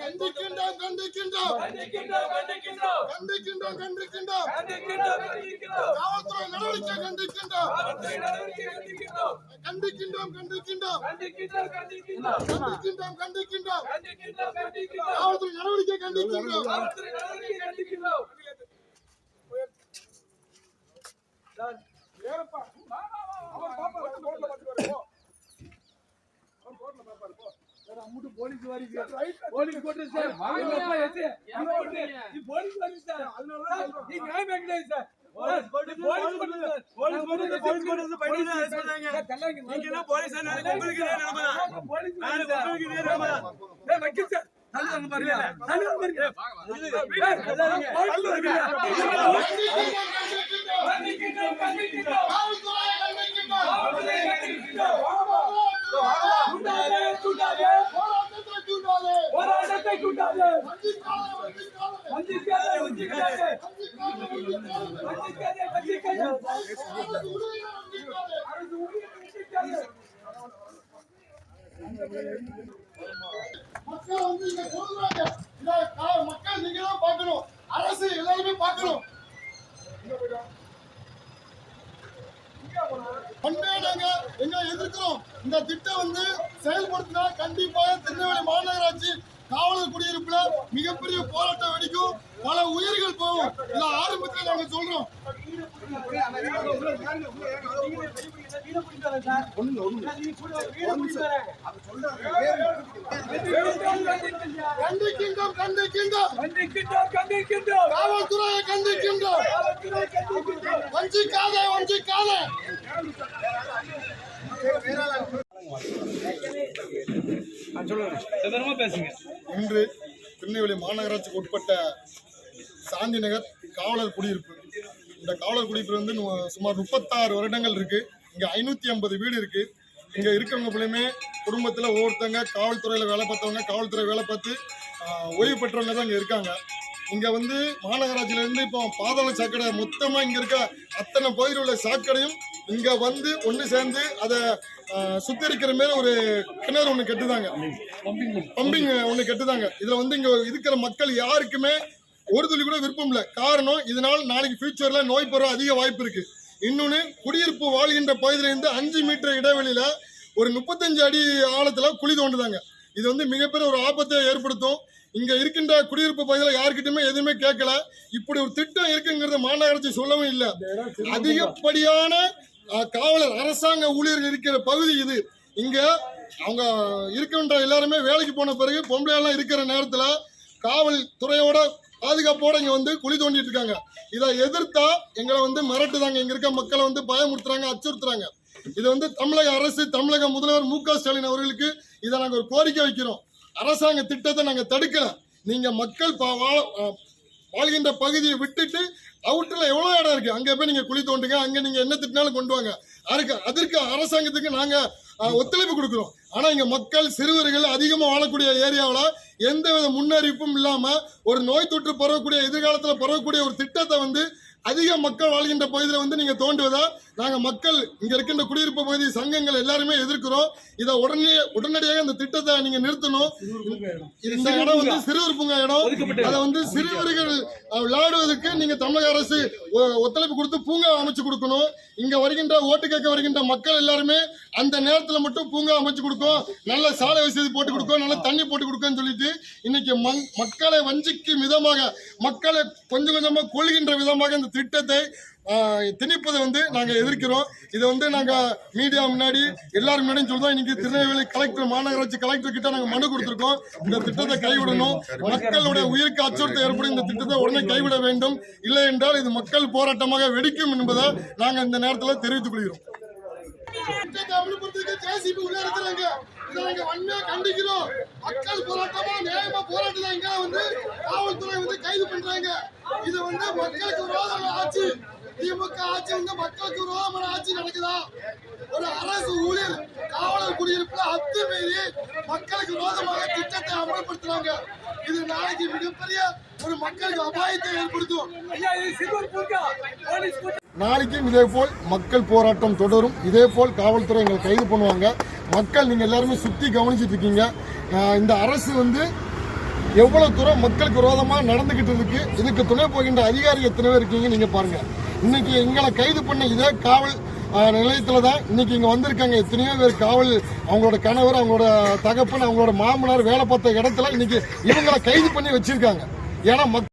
கண்டிக்கின்றோம் கண்டிக்கின்றோம் கண்டிக்கின்றோம், கண்டிக்கின்றோம். கண்டிக்கின்றோம் காவல்துறை நடவடிக்கை கண்டிக்கின்றோம். கண்டிக்கின்றோம் கண்டிக்கின்றோம் கண்டிக்கின்றோம், கண்டிக்கின்றோம். காவல்துறை நடவடிக்கை கண்டிக்கின்றோம் காவல்துறை நடவடிக்கை கண்டிக்கின்றோம். ஏறப்பா. வா, வா, வா, வா. அவர் பாப்பாரு, அவர் ரோட்ல பாத்துக்குவாரு, போ. அவர் போலீஸ் பாப்பாரு, போ. போலீஸ் போட்டு சார் வாங்கப்பா எது நீ போட்டு நீ போலீஸ் போட்டு சார் அதனால நீ நியாயம் கிடையாது சார் போலீஸ் போட்டு போலீஸ் போட்டு சார் போலீஸ் போட்டு போலீஸ் போட்டு போயிட்டு தான் சொன்னாங்க நீங்க என்ன போலீஸ் உங்களுக்கு என்ன நிலைமை போலீஸ் நான் உங்களுக்கு என்ன நிலைமை ஏய் வக்கீல் சார் தள்ளு பாருங்க தள்ளு பாருங்க மக்கள் வந்து இங்க சொல்றாங்க மக்கள் நீங்க தான் பார்க்கணும். அரசு எல்லாருமே பார்க்கணும். பண்டைய நாங்க எங்க எதிர்க்கிறோம். இந்த திட்டம் வந்து செயல்படுத்தினா கண்டிப்பாக திருநெல்வேலி மாநகராட்சி காவலர் மிகப்பெரிய போராட்டம் வெடிக்கும். பல உயிர்கள் போகும். இத ஆரம்பத்துல நாங்க சொல்றோம். கண்டிக்கின்றோம் கண்டிக்கின்றோம். கண்டிக்கின்றோம் காவல்துறையை கண்டிக்கின்றோம். காவல்துறை கண்டிக்கின்றோம். வஞ்சிக்காதே வஞ்சிக்காதே. இன்று திருநெல்வேலி மாநகராட்சிக்கு உட்பட்ட சாந்தி நகர் காவலர் குடியிருப்பு. இந்த காவலர் குடியிருப்பு வந்து சுமார் முப்பத்தாறு வருடங்கள் இருக்கு. இங்க ஐநூத்தி ஐம்பது வீடு இருக்கு. இங்க இருக்கவங்க பிள்ளைமே குடும்பத்துல ஒவ்வொருத்தவங்க காவல்துறையில வேலை பார்த்தவங்க காவல்துறை வேலை பார்த்து ஓய்வு பெற்றவங்க தான் இங்க இருக்காங்க. இங்க வந்து மாநகராட்சியில இருந்து இப்போ பாதாள சாக்கடை மொத்தமா இங்க இருக்க அத்தனை பகுதியில் உள்ள சாக்கடையும் இங்க வந்து ஒண்ணு சேர்ந்து அதை ஆஹ், சுத்திகரிக்கிற மாதிரி ஒரு கிணறு ஒண்ணு கட்டுதாங்க. பம்பிங் ஒண்ணு கட்டுதாங்க. இதுல வந்து இங்க இருக்கிற மக்கள் யாருக்குமே ஒரு துளி கூட விருப்பம் இல்லை. காரணம் இதனால் நாளைக்கு ஃபியூச்சர்ல நோய் பெற அதிக வாய்ப்பு இருக்கு. இன்னொன்னு குடியிருப்பு வாழ்கின்ற பகுதியில இருந்து அஞ்சு மீட்டர் இடைவெளியில ஒரு முப்பத்தஞ்சு அடி ஆழத்துல குழி தோண்டுதாங்க. இது வந்து மிகப்பெரிய ஒரு ஆபத்தை ஏற்படுத்தும். இங்க இருக்கின்ற குடியிருப்பு பகுதியில யாருக்கிட்டுமே எதுவுமே கேட்கல. இப்படி ஒரு திட்டம் இருக்குங்கிறத மாநகராட்சி சொல்லவும் இல்லை. அதிகப்படியான காவலர் அரசாங்க ஊழியர்கள் இருக்கிற பகுதி இது. இங்க அவங்க இருக்கின்ற எல்லாருமே வேலைக்கு போன பிறகு பொம்பளை எல்லாம் இருக்கிற நேரத்துல காவல் துறையோட பாதுகாப்போட இங்க வந்து குழி தோண்டிட்டு இருக்காங்க. இதை எதிர்த்தா எங்களை வந்து மிரட்டுதாங்க இங்க இருக்க மக்களை வந்து பயமுறுத்துறாங்க அச்சுறுத்துறாங்க. இது வந்து தமிழக அரசு தமிழக முதல்வர் மு க ஸ்டாலின் அவர்களுக்கு இதை நாங்க ஒரு கோரிக்கை வைக்கிறோம். அரசாங்க திட்டத்தை நாங்க தடுக்கல. நீங்க மக்கள் பா- வாழ்கின்ற பகுதியை விட்டுட்டு அவுட்டில் எவ்வளோ இடம் இருக்குது அங்கே போய் நீங்கள் குழி தோண்டுங்க அங்கே நீங்கள் என்ன திட்டினாலும் கொண்டு வாங்க. அதுக்கு அதற்கு அரசாங்கத்துக்கு நாங்கள் ஒத்துழைப்பு கொடுக்குறோம். ஆனால் இங்கே மக்கள் சிறுவர்கள் அதிகமாக வாழக்கூடிய ஏரியாவில் எந்தவித முன்னறிவிப்பும் இல்லாமல் ஒரு நோய் தொற்று பரவக்கூடிய எதிர்காலத்தில் பரவக்கூடிய ஒரு திட்டத்தை வந்து அதிக மக்கள் வாழ்கின்ற பகுதியில் வந்து நீங்க தோண்டுவதா நாங்க மக்கள் இங்க இருக்கின்ற குடியிருப்பு பகுதி சங்கங்கள் எல்லாருமே எதிர்க்கிறோம். இதை உடனே உடனடியாக இந்த திட்டத்தை நீங்க நிறுத்தணும். இந்த இடம் வந்து சிறுவர் பூங்கா இடம். அதை வந்து சிறுவர்கள் விளையாடுவதற்கு நீங்க தமிழக அரசு ஒத்துழைப்பு கொடுத்து பூங்கா அமைச்சு கொடுக்கணும். இங்க வருகின்ற ஓட்டு கேட்க வருகின்ற மக்கள் எல்லாருமே அந்த நேரத்துல மட்டும் பூங்கா அமைச்சு கொடுக்கும். நல்ல சாலை வசதி போட்டு கொடுக்கும். நல்ல தண்ணி போட்டு கொடுக்கும்னு சொல்லிட்டு இன்னைக்கு மக்களை வஞ்சிக்கும் விதமாக மக்களை கொஞ்சம் கொஞ்சமா கொள்கின்ற விதமாக இந்த திட்டத்தை திணிப்பதை வந்து நாங்கள் எதிர்க்கிறோம். இதை வந்து நாங்கள் மீடியா முன்னாடி எல்லாரும் முன்னாடியும் சொல்றோம். இன்னைக்கு திருநெல்வேலி கலெக்டர் மாநகராட்சி கலெக்டர் கிட்ட நாங்கள் மனு கொடுத்துருக்கோம். இந்த திட்டத்தை கைவிடணும். மக்களுடைய உயிருக்கு அச்சுறுத்தல் ஏற்படும். இந்த திட்டத்தை உடனே கைவிட வேண்டும். இல்லை என்றால் இது மக்கள் போராட்டமாக வெடிக்கும் என்பதை நாங்கள் இந்த நேரத்தில் தெரிவித்துக் கொள்கிறோம். அமல்படுத்துறதுக்கு உள்ள இருக்கிறாங்க. இதை நாங்கள் வன்மையா கண்டிக்கிறோம். மக்கள் போராட்டமா நியாயமா போராட்டதாங்க வந்து காவல்துறை வந்து கைது பண்றாங்க. இது வந்து மக்களுக்கு விரோதமான ஆட்சி. திமுக ஆட்சி வந்து மக்களுக்கு விரோதமான ஆட்சி நடக்குதா? ஒரு அரசு ஊழியர் காவலர் குடியிருப்புல அத்துமீறி மக்களுக்கு விரோதமாக திட்டத்தை அமல்படுத்துறாங்க. இது நாளைக்கு மிகப்பெரிய ஒரு மக்களுக்கு அபாயத்தை ஏற்படுத்தும் நாளைக்கும் இதே போல் மக்கள் போராட்டம் தொடரும். இதே போல் காவல்துறை எங்களை கைது பண்ணுவாங்க. மக்கள் நீங்க எல்லாருமே சுத்தி கவனிச்சிட்டு இருக்கீங்க. இந்த அரசு வந்து எவ்வளவு தூரம் மக்களுக்கு விரோதமா நடந்துகிட்டு இருக்கு. இதுக்கு துணை போகின்ற அதிகாரி எத்தனை பேர் இருக்கீங்க நீங்க பாருங்க. இன்னைக்கு எங்களை கைது பண்ண இதே காவல் நிலையத்துல தான் இன்னைக்கு இங்க வந்திருக்காங்க. எத்தனையோ பேர் காவல் அவங்களோட கணவர் அவங்களோட தகப்பன் அவங்களோட மாமனார் வேலை பார்த்த இடத்துல இன்னைக்கு இவங்களை கைது பண்ணி வச்சிருக்காங்க. ஏன்னா மக்கள்